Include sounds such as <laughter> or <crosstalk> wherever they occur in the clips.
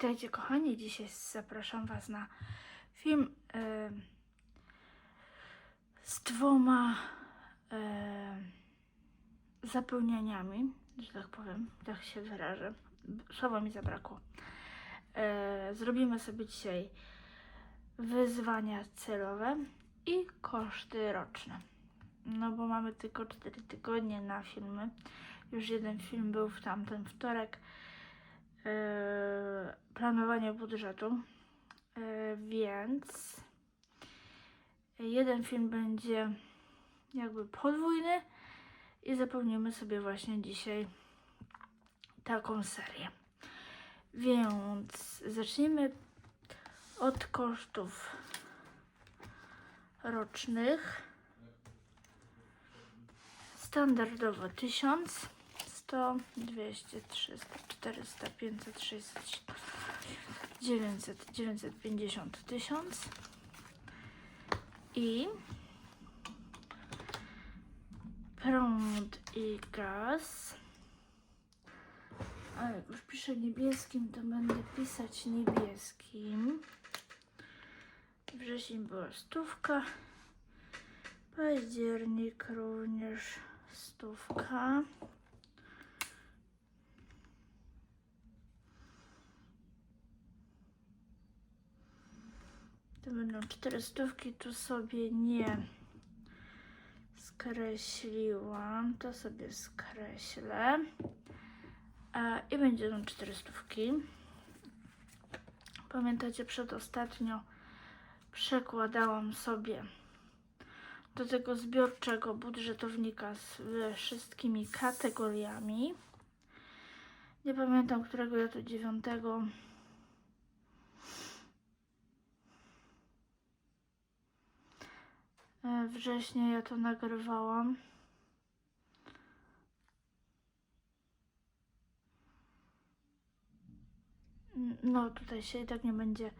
Witajcie kochani, dzisiaj zapraszam Was na film e, z dwoma e, zapełnianiami, że tak powiem, tak się wyrażę. Słowa mi zabrakło. E, zrobimy sobie dzisiaj wyzwania celowe i koszty roczne. No bo mamy tylko 4 tygodnie na filmy. Już jeden film był w tamten wtorek. E, planowanie budżetu. E, więc jeden film będzie jakby podwójny i zapełnimy sobie właśnie dzisiaj taką serię. Więc zacznijmy od kosztów rocznych. Standardowo 1000, 100, 200, 300, 400, 500, 600, 900, 950, 1000 i prąd i gaz. A jak już piszę niebieskim, to będę pisać niebieskim. Wrzesień była stówka. Październik również stówka. To będą cztery stówki, tu sobie nie skreśliłam, to sobie skreślę. E, I będą cztery stówki. Pamiętacie, przedostatnio przekładałam sobie do tego zbiorczego budżetownika z wszystkimi kategoriami. Nie pamiętam, którego ja tu dziewiątego. Września ja to nagrywałam. No, tutaj się i tak nie będzie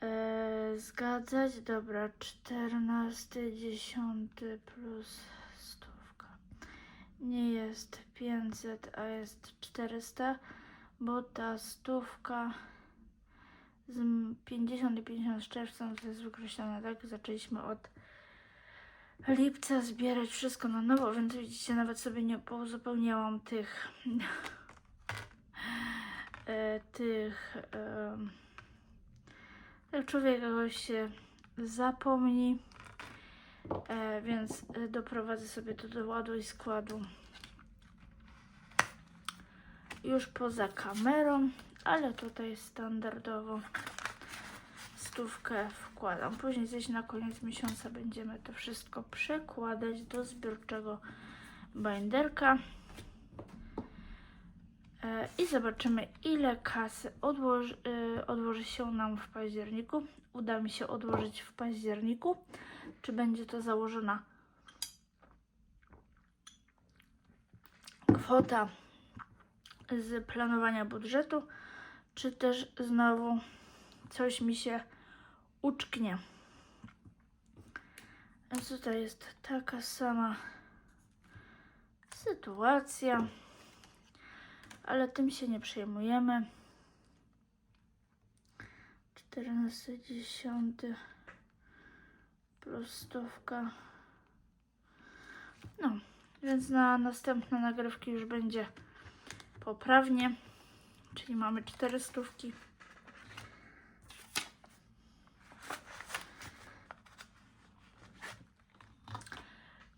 e, zgadzać. Dobra, 14, 10 plus stówka. Nie jest 500, a jest 400, bo ta stówka z 50 i 50 z czerwca to jest wykreślone, tak? Zaczęliśmy od lipca zbierać wszystko na nowo, więc widzicie, nawet sobie nie pouzupełniałam tych <laughs> e, tych em, jak człowiek jakoś się zapomni, e, więc e, doprowadzę sobie to do ładu i składu. Już poza kamerą, ale tutaj standardowo stówkę wkładam. Później gdzieś na koniec miesiąca będziemy to wszystko przekładać do zbiorczego binderka. E, I zobaczymy, ile kasy odłoży, e, odłoży się nam w październiku. Uda mi się odłożyć w październiku. Czy będzie to założona kwota z planowania budżetu, czy też znowu coś mi się uczknie. A tutaj jest taka sama sytuacja ale tym się nie przejmujemy. 14, 10 plus stówka. No, więc na następne nagrywki już będzie poprawnie. Czyli mamy 4 stówki.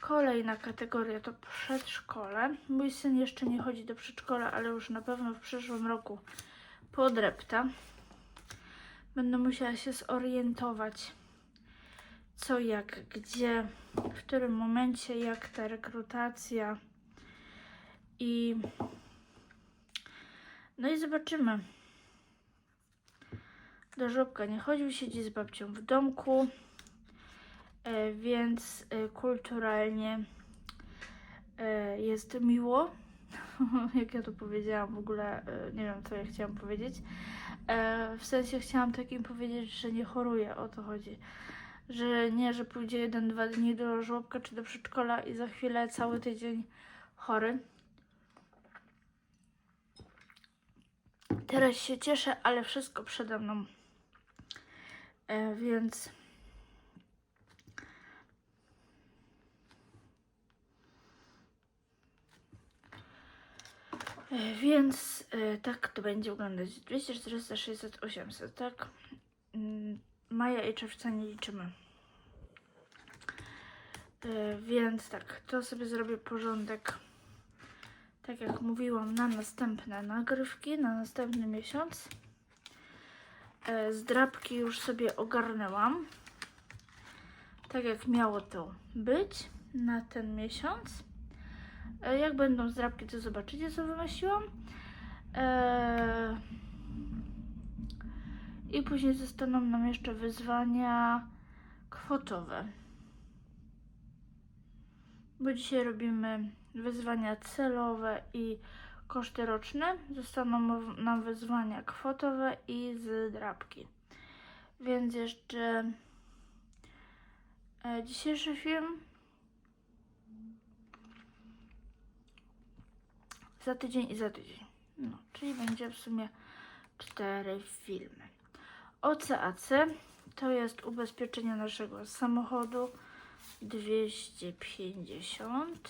Kolejna kategoria to przedszkole. Mój syn jeszcze nie chodzi do przedszkola, ale już na pewno w przyszłym roku podrepta. Będę musiała się zorientować, co, jak, gdzie, w którym momencie, jak ta rekrutacja i no i zobaczymy. Do żłobka nie chodził, siedzi z babcią w domku. E, więc e, kulturalnie e, jest miło. <laughs> Jak ja to powiedziałam, w ogóle nie wiem, co ja chciałam powiedzieć. W sensie chciałam takim powiedzieć, że nie choruję, o to chodzi. Że nie, że pójdzie jeden, dwa dni do żłobka czy do przedszkola i za chwilę cały tydzień chory. Teraz się cieszę, ale wszystko przede mną. E, więc. E, Więc e, tak to będzie wyglądać. 200, 400, 600, 800, tak? Mm, Maja i czerwca nie liczymy. E, Więc tak, to sobie zrobię porządek, tak jak mówiłam, na następne nagrywki, na następny miesiąc. E, Zdrabki już sobie ogarnęłam, tak jak miało to być na ten miesiąc. E, Jak będą zdrabki, to zobaczycie, co wymyśliłam. Eee... I później zostaną nam jeszcze wyzwania kwotowe. Bo dzisiaj robimy wyzwania celowe i koszty roczne. Zostaną nam wyzwania kwotowe i zdrabki. Więc jeszcze e, dzisiejszy film za tydzień i za tydzień. No, czyli będzie w sumie cztery filmy. OCAC to jest ubezpieczenie naszego samochodu 250.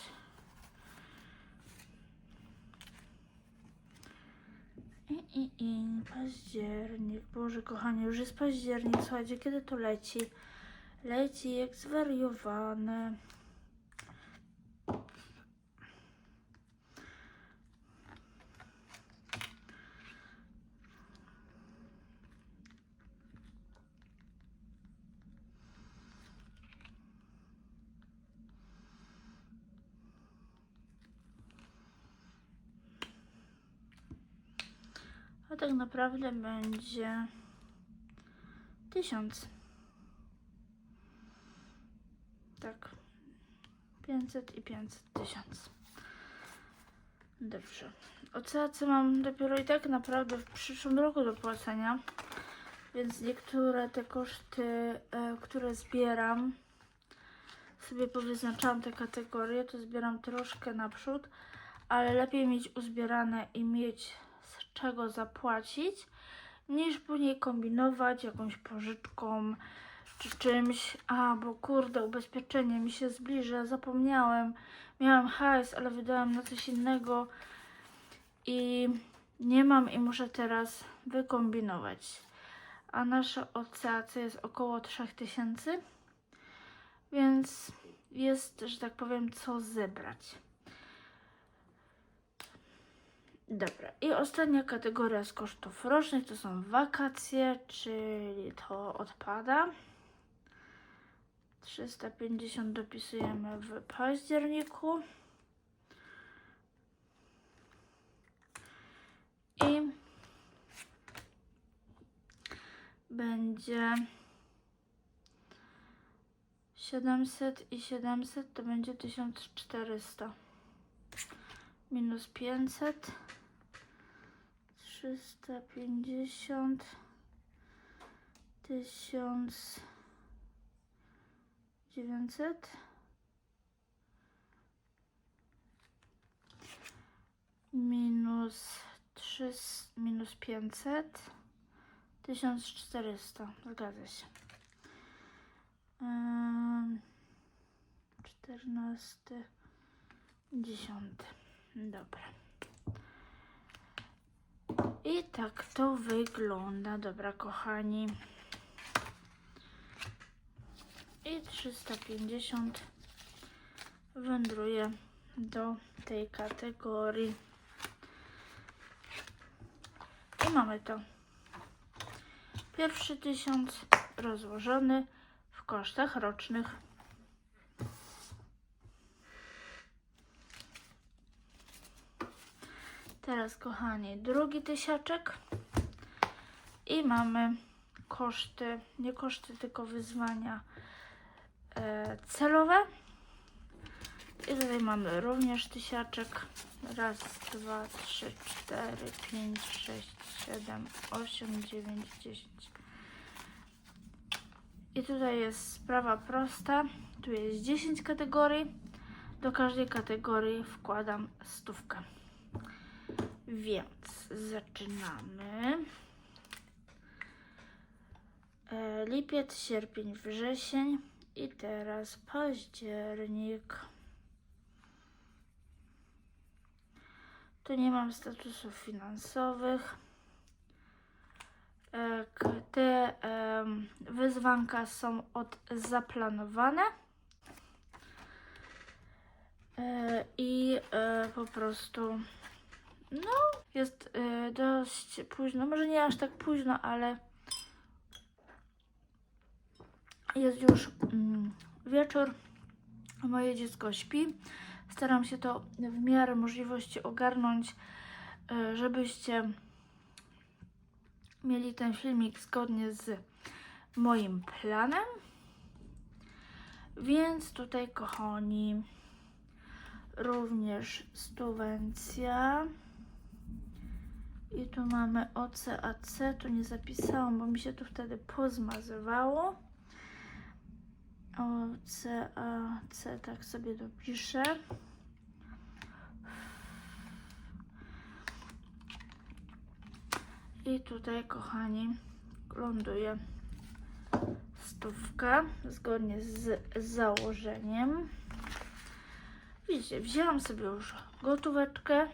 I, i, i październik. Boże kochanie, już jest październik. Słuchajcie, kiedy to leci? Leci jak zwariowane. A tak naprawdę będzie tysiąc. Tak. 500 i 500 tysiąc. Dobrze. OCAC mam dopiero i tak naprawdę w przyszłym roku do płacenia. Więc niektóre te koszty, e, które zbieram, sobie powyznaczałam te kategorie, to zbieram troszkę naprzód, ale lepiej mieć uzbierane i mieć czego zapłacić, niż później kombinować jakąś pożyczką czy czymś. A, bo kurde, ubezpieczenie mi się zbliża, zapomniałem. Miałam hajs, ale wydałam na coś innego i nie mam i muszę teraz wykombinować. A nasze OCAC jest około 3000, więc jest, że tak powiem, co zebrać. Dobra, i ostatnia kategoria z kosztów rocznych to są wakacje, czyli to odpada. 350 dopisujemy w październiku. I będzie 700 i 700 to będzie 1400 minus 500 350 1900 minus 3 minus 500 1400 zgadza się. Ym, 14 10 dobra i tak to wygląda, dobra kochani. I 350 wędruje do tej kategorii. I mamy to. Pierwszy tysiąc rozłożony w kosztach rocznych. Teraz, kochani, drugi tysiaczek i mamy koszty, nie koszty, tylko wyzwania e, celowe. I tutaj mamy również tysiaczek. Raz, dwa, trzy, cztery, pięć, sześć, siedem, osiem, dziewięć, dziesięć. I tutaj jest sprawa prosta. Tu jest 10 kategorii. Do każdej kategorii wkładam stówkę. Więc zaczynamy. E, lipiec, sierpień, wrzesień i teraz październik. Tu nie mam statusów finansowych. E, Te em, wyzwanka są od zaplanowane. E, I e, po prostu no jest e, dość późno, może nie aż tak późno, ale jest już mm, wieczór. Moje dziecko śpi. Staram się to w miarę możliwości ogarnąć, e, żebyście mieli ten filmik zgodnie z moim planem. Więc tutaj, kochani, również stuwencja. I tu mamy OCAC, tu nie zapisałam, bo mi się tu wtedy pozmazywało. OCAC, tak sobie dopiszę. I tutaj, kochani, ląduje stówka zgodnie z założeniem. Widzicie, wzięłam sobie już gotóweczkę.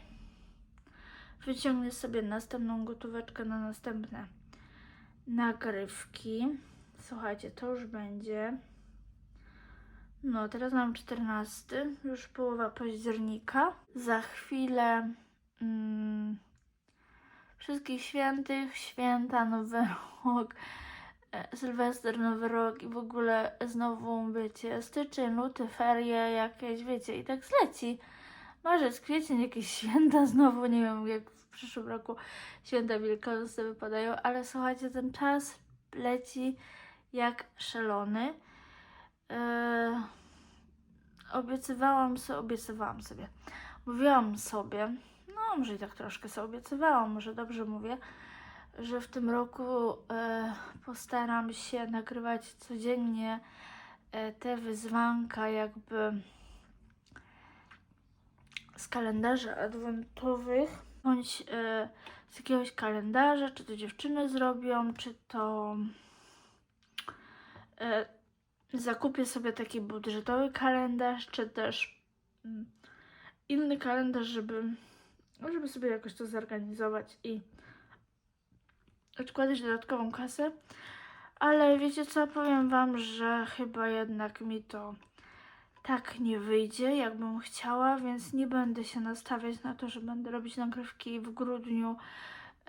Wyciągnę sobie następną gotóweczkę na następne nagrywki. Słuchajcie, to już będzie. No, teraz mam 14, już połowa października. Za chwilę mm, wszystkich świętych, święta, nowy <laughs> rok, e, Sylwester, nowy rok i w ogóle znowu, wiecie, styczeń, luty, ferie jakieś, wiecie, i tak zleci. Marzec, kwiecień, jakieś <laughs> święta znowu, nie wiem, jak w przyszłym roku święta wielkanocne wypadają, ale słuchajcie, ten czas leci jak szalony. Eee, obiecywałam sobie, obiecywałam sobie, mówiłam sobie, no może i tak troszkę sobie obiecywałam, może dobrze mówię, że w tym roku e, postaram się nagrywać codziennie e, te wyzwanka jakby z kalendarzy adwentowych, bądź e, z jakiegoś kalendarza, czy to dziewczyny zrobią, czy to e, zakupię sobie taki budżetowy kalendarz, czy też mm, inny kalendarz, żeby, żeby sobie jakoś to zorganizować i odkładać dodatkową kasę. Ale wiecie co, powiem Wam, że chyba jednak mi to tak nie wyjdzie, jakbym chciała, więc nie będę się nastawiać na to, że będę robić nagrywki w grudniu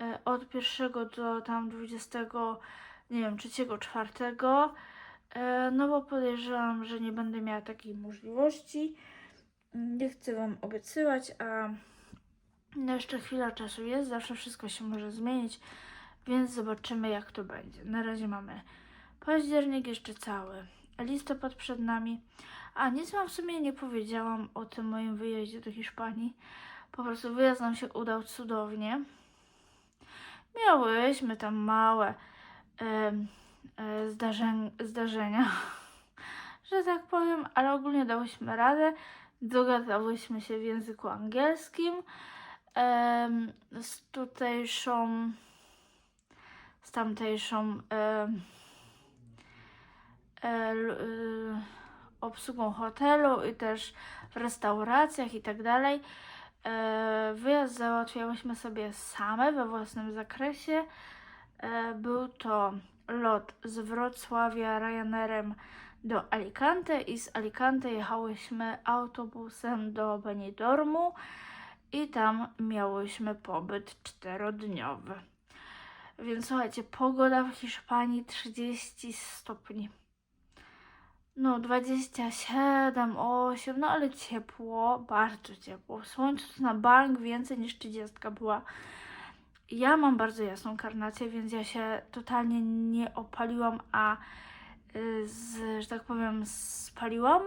e, od 1 do tam 20, nie wiem, 3, 4. E, no bo podejrzewam, że nie będę miała takiej możliwości. Nie chcę Wam obiecywać, a no jeszcze chwila czasu jest, zawsze wszystko się może zmienić, więc zobaczymy jak to będzie. Na razie mamy październik jeszcze cały, listopad przed nami, a nic Wam w sumie nie powiedziałam o tym moim wyjeździe do Hiszpanii. Po prostu wyjazd nam się udał cudownie. Miałyśmy tam małe em, e, zdarzeń, zdarzenia, <laughs> że tak powiem, ale ogólnie dałyśmy radę. Dogadałyśmy się w języku angielskim em, z tutejszą, z tamtejszą e, l- y, obsługą hotelu i też w restauracjach i tak dalej. E, Wyjazd załatwiałyśmy sobie same we własnym zakresie. E, Był to lot z Wrocławia Ryanerem do Alicante i z Alicante jechałyśmy autobusem do Benidormu i tam miałyśmy pobyt czterodniowy. Więc słuchajcie, pogoda w Hiszpanii 30 stopni. No 27, 8, no ale ciepło, bardzo ciepło. Słońce to na bank więcej niż 30 była. Ja mam bardzo jasną karnację, więc ja się totalnie nie opaliłam, a y, z, że tak powiem, spaliłam.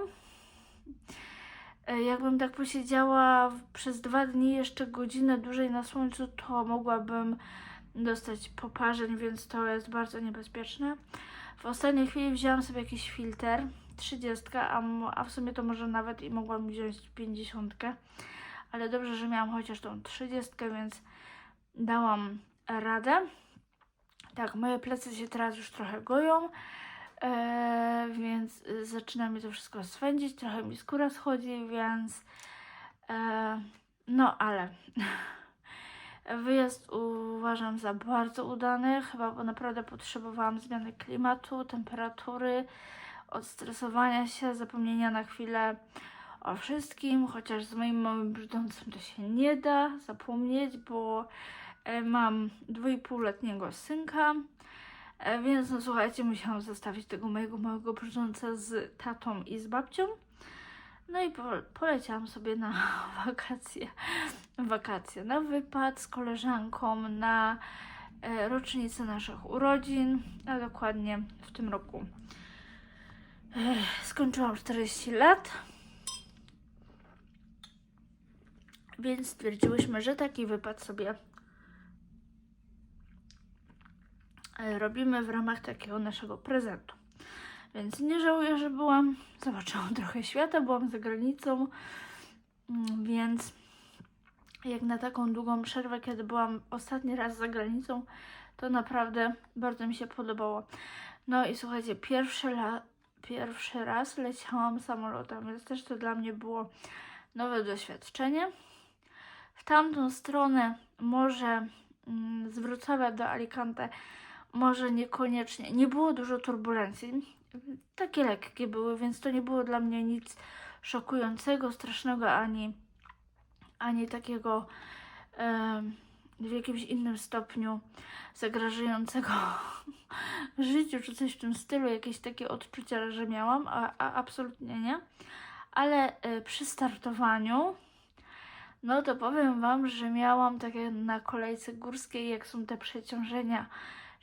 Y, Jakbym tak posiedziała przez dwa dni jeszcze godzinę dłużej na słońcu, to mogłabym dostać poparzeń, więc to jest bardzo niebezpieczne. W ostatniej chwili wzięłam sobie jakiś filtr, 30, a, a w sumie to może nawet i mogłam wziąć 50, ale dobrze, że miałam chociaż tą 30, więc dałam radę. Tak, moje plecy się teraz już trochę goją, e, więc zaczyna mi to wszystko swędzić, trochę mi skóra schodzi, więc e, no ale. <laughs> Wyjazd uważam za bardzo udany, chyba naprawdę potrzebowałam zmiany klimatu, temperatury, odstresowania się, zapomnienia na chwilę o wszystkim, chociaż z moim małym brzdącem to się nie da zapomnieć, bo e, mam dwójpółletniego synka, e, więc no słuchajcie, musiałam zostawić tego mojego małego brzdąca z tatą i z babcią. No i po, poleciałam sobie na <laughs> wakacje, wakacje, na wypad z koleżanką, na e, rocznicę naszych urodzin, a dokładnie w tym roku. Skończyłam 40 lat. Więc stwierdziłyśmy, że taki wypad sobie e, robimy w ramach takiego naszego prezentu. Więc nie żałuję, że byłam. Zobaczyłam <laughs> trochę świata, byłam za granicą, Mm, więc jak na taką długą przerwę, kiedy byłam ostatni raz za granicą, to naprawdę bardzo mi się podobało. No i słuchajcie, pierwszy, la- pierwszy raz leciałam samolotem, więc też to dla mnie było nowe doświadczenie. W tamtą stronę może mm, z Wrocławia do Alicante może niekoniecznie, nie było dużo turbulencji, takie lekkie były, więc to nie było dla mnie nic szokującego, strasznego, ani, ani takiego em, w jakimś innym stopniu zagrażającego <laughs> życiu, czy coś w tym stylu, jakieś takie odczucia, że miałam, a, a absolutnie nie. Ale e, przy startowaniu, no to powiem Wam, że miałam takie na kolejce górskiej, jak są te przeciążenia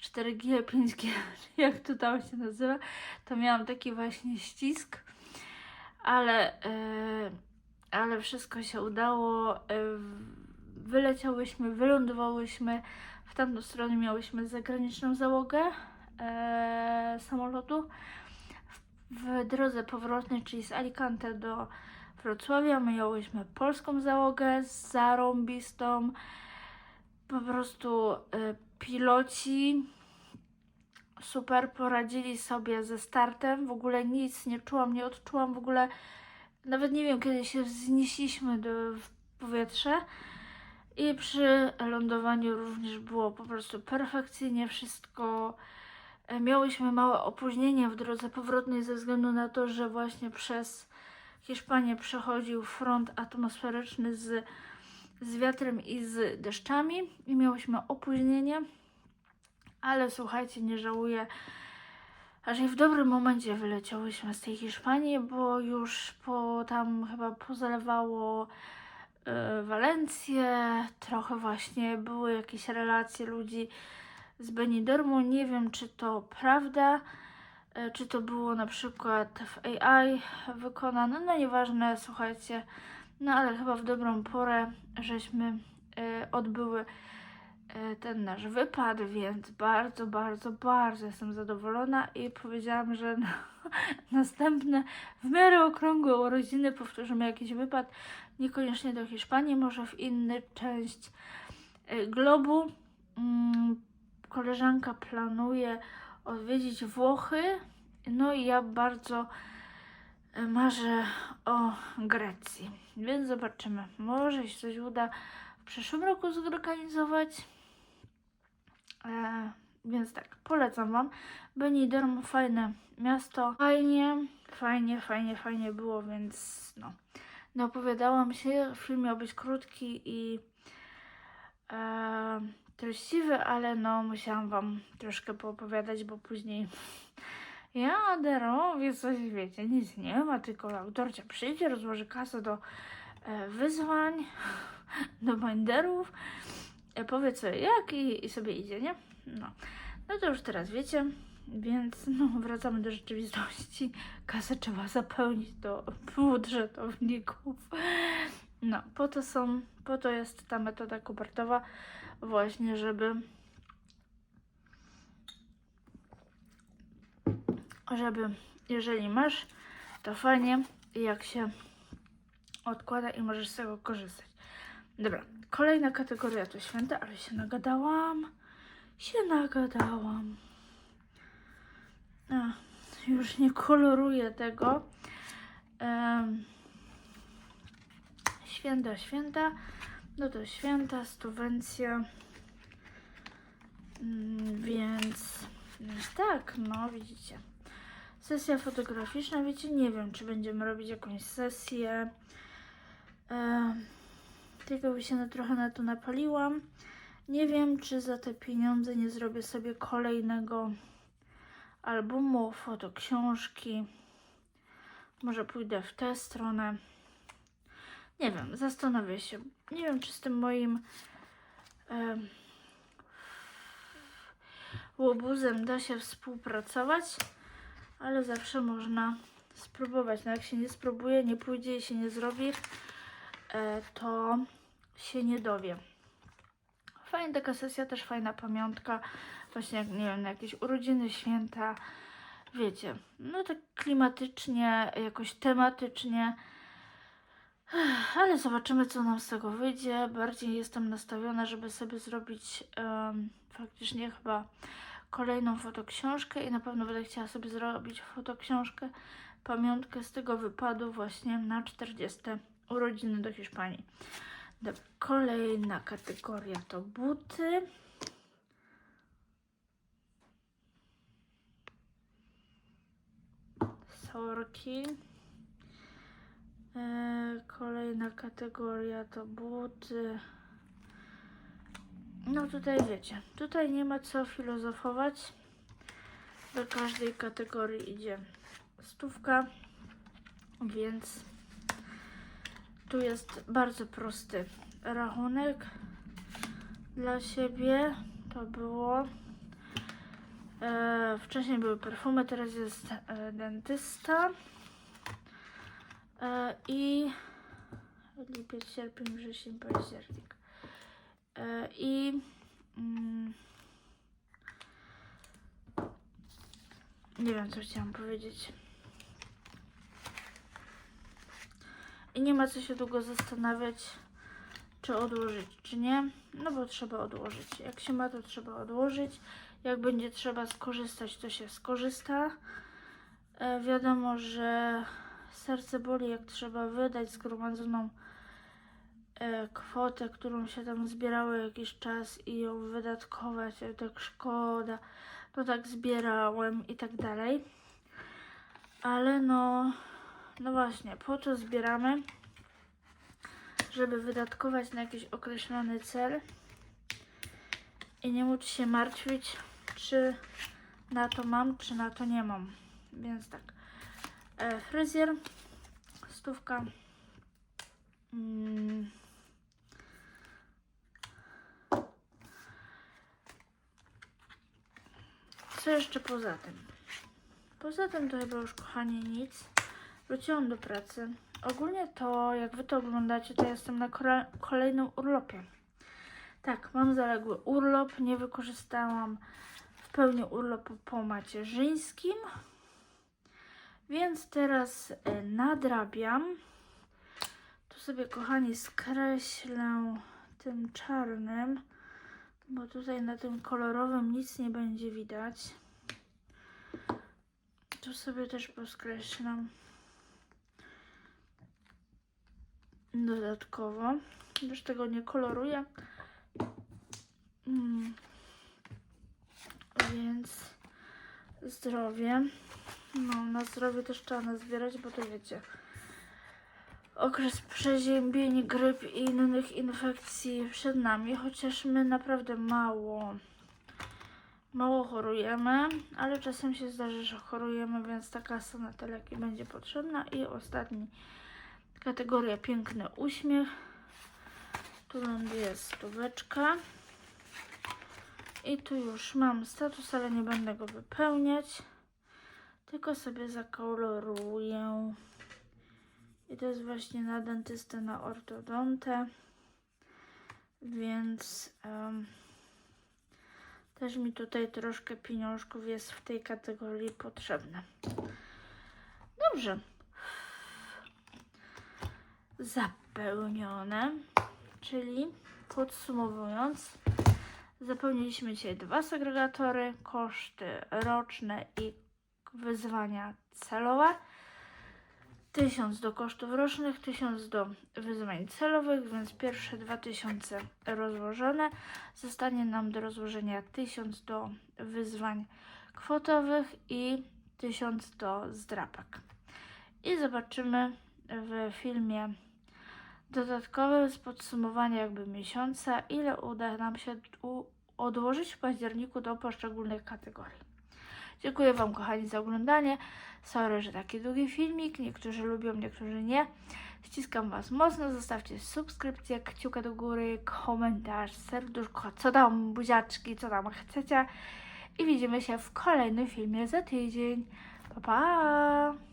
4G, 5G, <laughs> jak to tam się nazywa, to miałam taki właśnie ścisk, ale, e, ale wszystko się udało. e, wyleciałyśmy, wylądowałyśmy, w tamtą stronę miałyśmy zagraniczną załogę e, samolotu. W, w drodze powrotnej, czyli z Alicante do Wrocławia, miałyśmy polską załogę zarąbistą. Po prostu e, piloci super poradzili sobie ze startem. W ogóle nic nie czułam, nie odczułam w ogóle. Nawet nie wiem, kiedy się wznieśliśmy do, w powietrze. I przy lądowaniu również było po prostu perfekcyjnie wszystko. E, Miałyśmy małe opóźnienie w drodze powrotnej ze względu na to, że właśnie przez Hiszpanię przechodził front atmosferyczny z, z wiatrem i z deszczami i miałyśmy opóźnienie. Ale słuchajcie, nie żałuję, i w dobrym momencie wyleciałyśmy z tej Hiszpanii, bo już po tam chyba pozalewało Walencję, trochę właśnie były jakieś relacje ludzi z Benidormu. Nie wiem, czy to prawda, e, czy to było na przykład w AI wykonane. No nieważne, słuchajcie. No ale chyba w dobrą porę żeśmy e, odbyły e, ten nasz wypad, więc bardzo, bardzo, bardzo jestem zadowolona i powiedziałam, że na, <laughs> następne w miarę okrągłe urodziny powtórzymy jakiś wypad, niekoniecznie do Hiszpanii, może w inną część e, globu. Mm, koleżanka planuje odwiedzić Włochy, no i ja bardzo e, marzę o Grecji, więc zobaczymy, może się coś uda w przyszłym roku zorganizować. E, więc tak, polecam Wam. Benidorm, fajne miasto. Fajnie, fajnie, fajnie, fajnie było, więc no. No opowiadałam się, film miał być krótki i e, treściwy, ale no musiałam Wam troszkę poopowiadać, bo później <laughs> jadę, robię coś, wiecie, nic nie ma, tylko autorcia przyjdzie, rozłoży kasę do e, wyzwań, <laughs> do binderów, powie co jak i, i sobie idzie, nie? No. no to już teraz wiecie, więc no, wracamy do rzeczywistości. Kasę trzeba zapełnić do budżetowników. No, po to są, po to jest ta metoda kopertowa właśnie, żeby żeby jeżeli masz, to fajnie, jak się odkłada i możesz z tego korzystać. Dobra, kolejna kategoria to święta, ale się nagadałam. Się nagadałam. A, już nie koloruję tego. Em, święta, święta. No to święta, stuwencja. Mm, Więc, więc tak, no widzicie. Sesja fotograficzna, wiecie, nie wiem, czy będziemy robić jakąś sesję. E, tylko się na, trochę na to napaliłam. Nie wiem, czy za te pieniądze nie zrobię sobie kolejnego albumu, fotoksiążki. Może pójdę w tę stronę. Nie wiem, zastanowię się. Nie wiem, czy z tym moim em, łobuzem da się współpracować, ale zawsze można spróbować. No jak się nie spróbuje, nie pójdzie i się nie zrobi, e, to się nie dowie. Fajna taka sesja, też fajna pamiątka. Właśnie jak, nie wiem, na jakieś urodziny, święta. Wiecie, no tak klimatycznie, jakoś tematycznie. Ale zobaczymy, co nam z tego wyjdzie. Bardziej jestem nastawiona, żeby sobie zrobić em, faktycznie chyba kolejną fotoksiążkę i na pewno będę chciała sobie zrobić fotoksiążkę, pamiątkę z tego wypadu właśnie na 40 urodziny do Hiszpanii. Dobra, kolejna kategoria to buty. Sorki. E, kolejna kategoria to buty. No tutaj wiecie, tutaj nie ma co filozofować. Do każdej kategorii idzie stówka, więc tu jest bardzo prosty rachunek dla siebie. To było. E, wcześniej były perfumy, teraz jest e, dentysta. E, I lipiec, sierpień, wrzesień, październik. E, I mm, nie wiem, co chciałam powiedzieć. Nie ma co się długo zastanawiać, czy odłożyć, czy nie. No bo trzeba odłożyć. Jak się ma, to trzeba odłożyć. Jak będzie trzeba skorzystać, to się skorzysta. E, wiadomo, że serce boli, jak trzeba wydać zgromadzoną e, kwotę, którą się tam zbierało jakiś czas i ją wydatkować, e, tak szkoda, to tak zbierałem i tak dalej. Ale no, no właśnie, po to zbieramy, żeby wydatkować na jakiś określony cel i nie móc się martwić, czy na to mam, czy na to nie mam. Więc tak, e, fryzjer, stówka. Mm. Co jeszcze poza tym? Poza tym to chyba już kochanie nic. Wróciłam do pracy. Ogólnie to, jak wy to oglądacie, to jestem na kolejnym urlopie. Tak, mam zaległy urlop. Nie wykorzystałam w pełni urlopu po macierzyńskim. Więc teraz y, nadrabiam. Tu sobie, kochani, skreślę tym czarnym, bo tutaj na tym kolorowym nic nie będzie widać. Tu sobie też poskreślam dodatkowo. Już tego nie koloruję. Mm. Więc zdrowie. No, na zdrowie też trzeba nazbierać, bo to wiecie. Okres przeziębień, gryp i innych infekcji przed nami, chociaż my naprawdę mało, mało chorujemy, ale czasem się zdarzy, że chorujemy, więc taka kasa na te leki będzie potrzebna. I ostatni kategoria piękny uśmiech. Tu ląduje stóweczka. I tu już mam status, ale nie będę go wypełniać. Tylko sobie zakoloruję. I to jest właśnie na dentystę, na ortodontę. Więc em, też mi tutaj troszkę pieniążków jest w tej kategorii potrzebne. Dobrze. Zapełnione. Czyli podsumowując, zapełniliśmy dzisiaj dwa segregatory, koszty roczne i wyzwania celowe. 1000 do kosztów rocznych, 1000 do wyzwań celowych, więc pierwsze 2000 rozłożone. Zostanie nam do rozłożenia 1000 do wyzwań kwotowych i 1000 do zdrapek. I zobaczymy w filmie dodatkowym z podsumowania jakby miesiąca, ile uda nam się odłożyć w październiku do poszczególnych kategorii. Dziękuję Wam kochani za oglądanie. Sorry, że taki długi filmik. Niektórzy lubią, niektórzy nie. Ściskam Was mocno. Zostawcie subskrypcję, kciuka do góry, komentarz, serduszko, co tam, buziaczki, co tam chcecie. I widzimy się w kolejnym filmie za tydzień. Pa, pa!